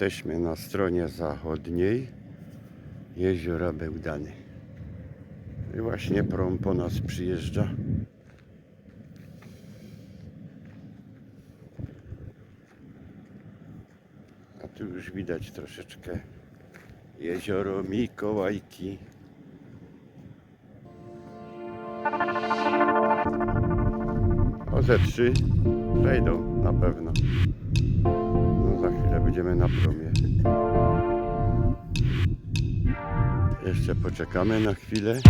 Jesteśmy na stronie zachodniej jeziora Bełdany. I właśnie prom po nas przyjeżdża. A tu już widać troszeczkę jezioro Mikołajki. O ze trzy przejdą na pewno. Będziemy na promie. Jeszcze poczekamy na chwilę.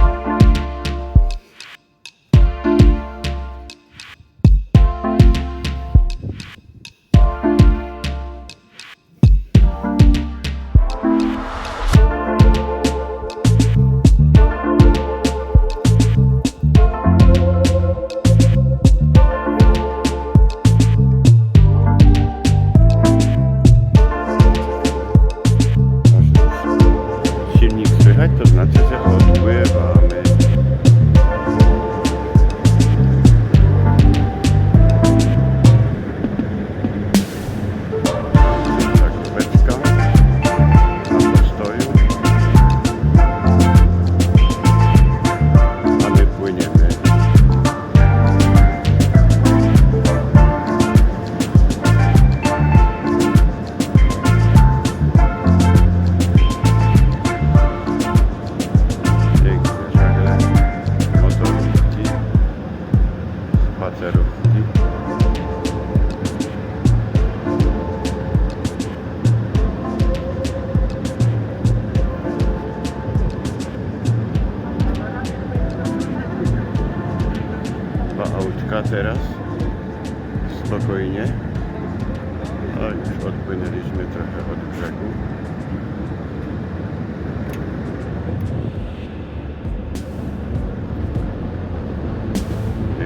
Spacerówki. Dwa autka teraz, spokojnie. A już odpłynęliśmy trochę od brzegu.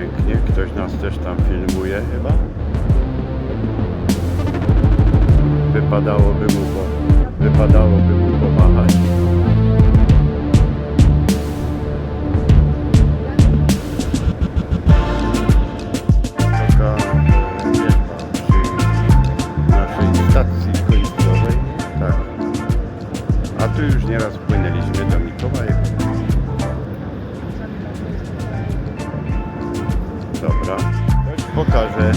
Pięknie, ktoś nas też tam filmuje chyba. Wypadałoby mu, po, wypadałoby mu pomachać. E. Tak. A tu już nieraz płynęliśmy do Mikołajek. pokażę.